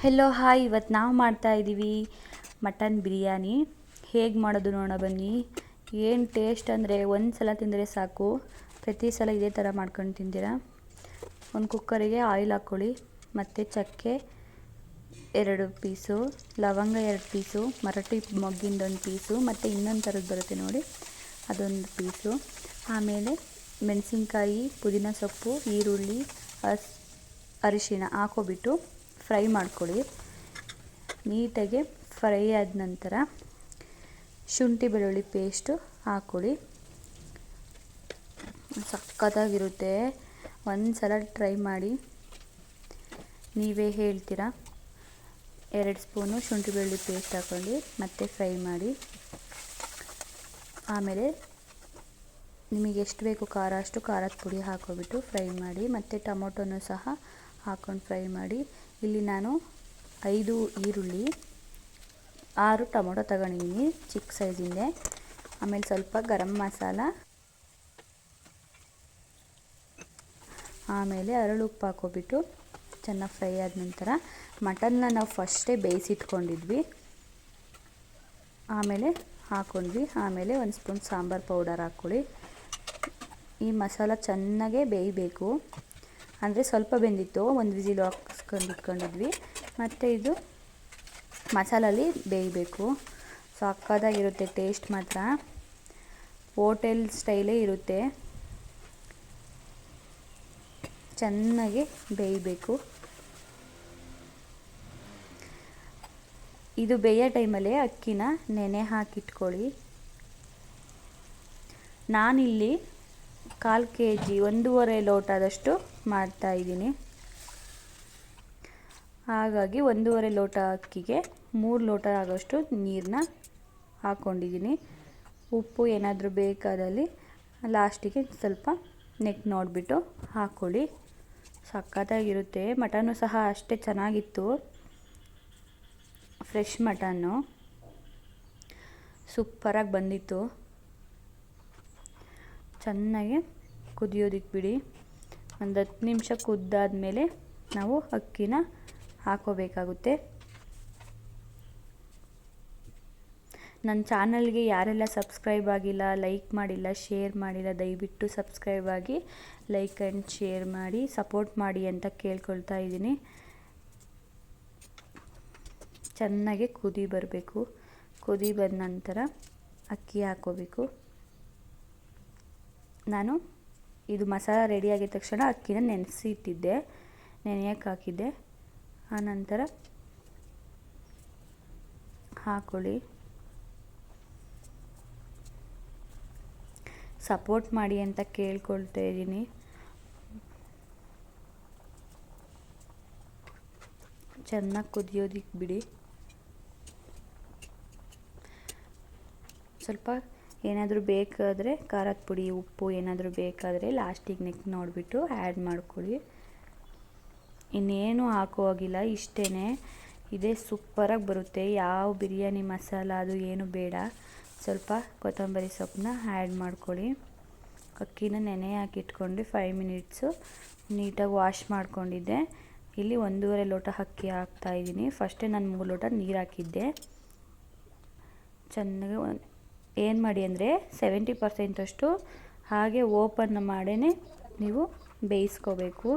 Hello hi ಇವತ್ತು ನಾವು ಮಾಡ್ತಾ ಇದ್ದೀವಿ ಮಟನ್ ಬಿರಿಯಾನಿ. ಹೇಗೆ ಮಾಡೋದು ನೋಡೋಣ ಬನ್ನಿ. ಏನು ಟೇಸ್ಟ್ ಅಂದರೆ ಒಂದು ಸಲ ತಿಂದರೆ ಸಾಕು. ಪ್ರತಿ ಸಲ ಇದೇ ಥರ ಮಾಡ್ಕೊಂಡು ತಿಂತೀರಾ? ಒಂದು ಕುಕ್ಕರಿಗೆ ಆಯಿಲ್ ಹಾಕ್ಕೊಳ್ಳಿ ಮತ್ತು ಚಕ್ಕೆ ಎರಡು ಪೀಸು ಲವಂಗ ಎರಡು ಪೀಸು ಮರಟಿ ಮೊಗ್ಗಿಂದೊಂದು ಪೀಸು ಮತ್ತು ಇನ್ನೊಂದು ಥರದ್ದು ಬರುತ್ತೆ ನೋಡಿ. ಅದೊಂದು ಪೀಸು ಆಮೇಲೆ ಮೆಣಸಿನ್ಕಾಯಿ, ಪುದೀನ ಸೊಪ್ಪು, ಈರುಳ್ಳಿ ಅರಿಶಿನ ಹಾಕೋಬಿಟ್ಟು ಫ್ರೈ ಮಾಡ್ಕೊಳ್ಳಿ. ನೀಟಾಗಿ ಫ್ರೈ ಆದ ನಂತರ ಶುಂಠಿ, ಬೆಳ್ಳುಳ್ಳಿ ಪೇಸ್ಟು ಹಾಕ್ಕೊಳ್ಳಿ. ಸಖತ್ತಾಗಿರುತ್ತೆ. ಒಂದು ಸಲ ಟ್ರೈ ಮಾಡಿ. ನೀವೇ ಹೇಳ್ತೀರಾ? ಎರಡು ಸ್ಪೂನು ಶುಂಠಿ, ಬೆಳ್ಳುಳ್ಳಿ ಪೇಸ್ಟ್ ಹಾಕ್ಕೊಂಡು ಮತ್ತೆ ಫ್ರೈ ಮಾಡಿ. ಆಮೇಲೆ ನಿಮಗೆ ಎಷ್ಟು ಬೇಕು ಖಾರ ಅಷ್ಟು ಖಾರದ ಪುಡಿ ಹಾಕೋಬಿಟ್ಟು ಫ್ರೈ ಮಾಡಿ, ಮತ್ತು ಟೊಮೊಟೊನೂ ಸಹ ಹಾಕ್ಕೊಂಡು ಫ್ರೈ ಮಾಡಿ, ಇಲ್ಲಿ ನಾನು ಐದು ಈರುಳ್ಳಿ, ಆರು ಟೊಮೊಟೊ ತಗೊಂಡಿದ್ದೀನಿ ಚಿಕ್ಕ ಸೈಜಿಂದೆ ಆಮೇಲೆ ಸ್ವಲ್ಪ ಗರಂ ಮಸಾಲ, ಆಮೇಲೆ ಅರಳು ಉಪ್ಪು ಹಾಕೋಬಿಟ್ಟು ಚೆನ್ನಾಗಿ ಫ್ರೈ ಆದ ನಂತರ ಮಟನ್ನ ನಾವು ಫಸ್ಟೇ ಬೇಯಿಸಿಟ್ಕೊಂಡಿದ್ವಿ. ಆಮೇಲೆ ಹಾಕ್ಕೊಂಡ್ವಿ ಆಮೇಲೆ ಒಂದು ಸ್ಪೂನ್ ಸಾಂಬಾರು ಪೌಡರ್ ಹಾಕ್ಕೊಳ್ಳಿ. ಈ ಮಸಾಲ ಚೆನ್ನಾಗೇ ಬೇಯಬೇಕು. ಅಂದರೆ ಸ್ವಲ್ಪ ಬೆಂದಿತ್ತು. ಒಂದು ವಿಸಿಲು ಹಾಕ್ಸ್ಕೊಂಡು ಇಟ್ಕೊಂಡಿದ್ವಿ. ಮತ್ತು ಇದು ಮಸಾಲಲ್ಲಿ ಬೇಯಬೇಕು. ಸಕ್ಕದಾಗಿರುತ್ತೆ ಟೇಸ್ಟ್ ಮಾತ್ರ. ಹೋಟೆಲ್ ಸ್ಟೈಲೇ ಇರುತ್ತೆ. ಚೆನ್ನಾಗಿ ಬೇಯಬೇಕು. ಇದು ಬೇಯೋ ಟೈಮಲ್ಲಿ ಅಕ್ಕಿನ ನೆನೆ ಹಾಕಿಟ್ಕೊಳ್ಳಿ. ನಾನಿಲ್ಲಿ ಕಾಲು ಕೆ ಜಿ ಒಂದೂವರೆ ಲೋಟದಷ್ಟು ಮಾಡ್ತಾಯಿದ್ದೀನಿ ಹಾಗಾಗಿ ಒಂದೂವರೆ ಲೋಟ ಅಕ್ಕಿಗೆ ಮೂರು ಲೋಟ ಆಗೋಷ್ಟು ನೀರನ್ನ ಹಾಕ್ಕೊಂಡಿದ್ದೀನಿ ಉಪ್ಪು ಏನಾದರೂ ಬೇಕಾದಲ್ಲಿ ಲಾಸ್ಟಿಗೆ ಸ್ವಲ್ಪ ನೆಕ್ ನೋಡಿಬಿಟ್ಟು ಹಾಕ್ಕೊಳ್ಳಿ ಸಖತ್ತಾಗಿರುತ್ತೆ. ಮಟನು ಸಹ ಅಷ್ಟೇ ಚೆನ್ನಾಗಿತ್ತು. ಫ್ರೆಶ್ ಮಟನ್ನು ಸೂಪರಾಗಿ ಬಂದಿತ್ತು. ಚೆನ್ನಾಗಿ ಕುದಿಯೋದಕ್ಕೆ ಬಿಡಿ. ಒಂದು ಹತ್ತು ನಿಮಿಷ ಕುದ್ದಾದಮೇಲೆ ನಾವು ಅಕ್ಕಿನ ಹಾಕೋಬೇಕಾಗುತ್ತೆ. ನನ್ನ ಚಾನಲ್ಗೆ ಯಾರೆಲ್ಲ ಸಬ್ಸ್ಕ್ರೈಬ್ ಆಗಿಲ್ಲ, ಲೈಕ್ ಮಾಡಿಲ್ಲ, ಶೇರ್ ಮಾಡಿಲ್ಲ, ದಯವಿಟ್ಟು ಸಬ್ಸ್ಕ್ರೈಬ್ ಆಗಿ ಲೈಕ್ ಆ್ಯಂಡ್ ಶೇರ್ ಮಾಡಿ, ಸಪೋರ್ಟ್ ಮಾಡಿ ಅಂತ ಕೇಳ್ಕೊಳ್ತಾ ಇದ್ದೀನಿ. ಚೆನ್ನಾಗಿ ಕುದಿ ಬರಬೇಕು. ಕುದಿ ಬಂದ ನಂತರ ಅಕ್ಕಿ ಹಾಕೋಬೇಕು. ನಾನು ಇದು ಮಸಾಲ ರೆಡಿ ಆಗಿದ ತಕ್ಷಣ ಅಕ್ಕಿನ ನೆನೆಸಿ ಇಟ್ಟಿದ್ದೆ ನೆನೆಯಕ್ಕೆ ಹಾಕಿದ್ದೆ? ಆನಂತರ ಹಾಕೊಳ್ಳಿ. ಸಪೋರ್ಟ್ ಮಾಡಿ ಅಂತ ಕೇಳ್ಕೊಳ್ತಾ ಇದ್ದೀನಿ. ಚೆನ್ನಾಗಿ ಕುದಿಯೋದಿಕ್ಕೆ ಬಿಡಿ. ಸ್ವಲ್ಪ ಏನಾದರೂ ಬೇಕಾದರೆ ಖಾರದ ಪುಡಿ, ಉಪ್ಪು ಏನಾದರೂ ಬೇಕಾದರೆ ಲಾಸ್ಟಿಗೆ ನೆಕ್ ನೋಡಿಬಿಟ್ಟು ಆ್ಯಡ್ ಮಾಡ್ಕೊಳ್ಳಿ. ಇನ್ನೇನು ಹಾಕುವಾಗಿಲ್ಲ ಇಷ್ಟೇ ಇದೇ ಸೂಪರಾಗಿ ಬರುತ್ತೆ. ಯಾವ ಬಿರಿಯಾನಿ ಮಸಾಲ ಅದು ಏನು ಬೇಡ. ಸ್ವಲ್ಪ ಕೊತ್ತಂಬರಿ ಸೊಪ್ಪನ್ನ ಆ್ಯಡ್ ಮಾಡ್ಕೊಳ್ಳಿ. ಅಕ್ಕಿನ ನೆನೆ ಹಾಕಿಟ್ಕೊಂಡು ಫೈವ್ ಮಿನಿಟ್ಸು ನೀಟಾಗಿ ವಾಶ್ ಮಾಡ್ಕೊಂಡಿದ್ದೆ. ಇಲ್ಲಿ ಒಂದೂವರೆ ಲೋಟ ಅಕ್ಕಿ ಹಾಕ್ತಾಯಿದ್ದೀನಿ ಫಸ್ಟೇ ನಾನು ಮೂರು ಲೋಟ ನೀರು ಹಾಕಿದ್ದೆ. ಚೆನ್ನಾಗಿ ಏನು ಮಾಡಿ ಅಂದರೆ ಸೆವೆಂಟಿ ಪರ್ಸೆಂಟಷ್ಟು ಹಾಗೆ ಓಪನ್ ಮಾಡೇ ನೀವು ಬೇಯಿಸ್ಕೋಬೇಕು.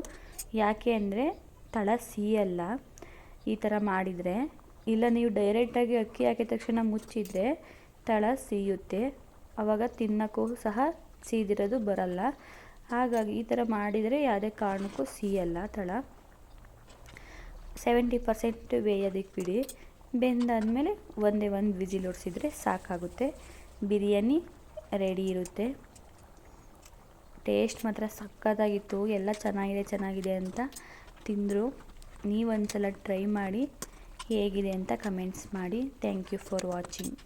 ಯಾಕೆ ಅಂದರೆ ತಳ ಸೀಯಲ್ಲ. ಈ ಥರ ಮಾಡಿದರೆ, ಇಲ್ಲ ನೀವು ಡೈರೆಕ್ಟಾಗಿ ಅಕ್ಕಿ ಹಾಕಿದ ತಕ್ಷಣ ಮುಚ್ಚಿದರೆ ತಳ ಸೀಯುತ್ತೆ. ಆವಾಗ ತಿನ್ನೋಕ್ಕೂ ಸಹ ಸೀದಿರೋದು ಬರಲ್ಲ. ಹಾಗಾಗಿ ಈ ಥರ ಮಾಡಿದರೆ ಯಾವುದೇ ಕಾರಣಕ್ಕೂ ಸೀಯಲ್ಲ ತಳ. ಸೆವೆಂಟಿ ಪರ್ಸೆಂಟ್ ಬೇಯೋದಕ್ಕೆ ಬಿಡಿ. ಬೆಂದಾದಮೇಲೆ ಒಂದೇ ಒಂದು ವಿಜಿಲ್ ಹೊಡ್ಸಿದ್ರೆ ಸಾಕಾಗುತ್ತೆ. ಬಿರಿಯಾನಿ ರೆಡಿ ಇರುತ್ತೆ. ಟೇಸ್ಟ್ ಮಾತ್ರ ಸಕ್ಕತ್ತಾಗಿತ್ತು. ಎಲ್ಲ ಚೆನ್ನಾಗಿದೆ ಚೆನ್ನಾಗಿದೆ ಅಂತ ತಿಂದರು. ನೀವೊಂದ್ಸಲ ಟ್ರೈ ಮಾಡಿ ಹೇಗಿದೆ ಅಂತ ಕಮೆಂಟ್ಸ್ ಮಾಡಿ. Thank you for watching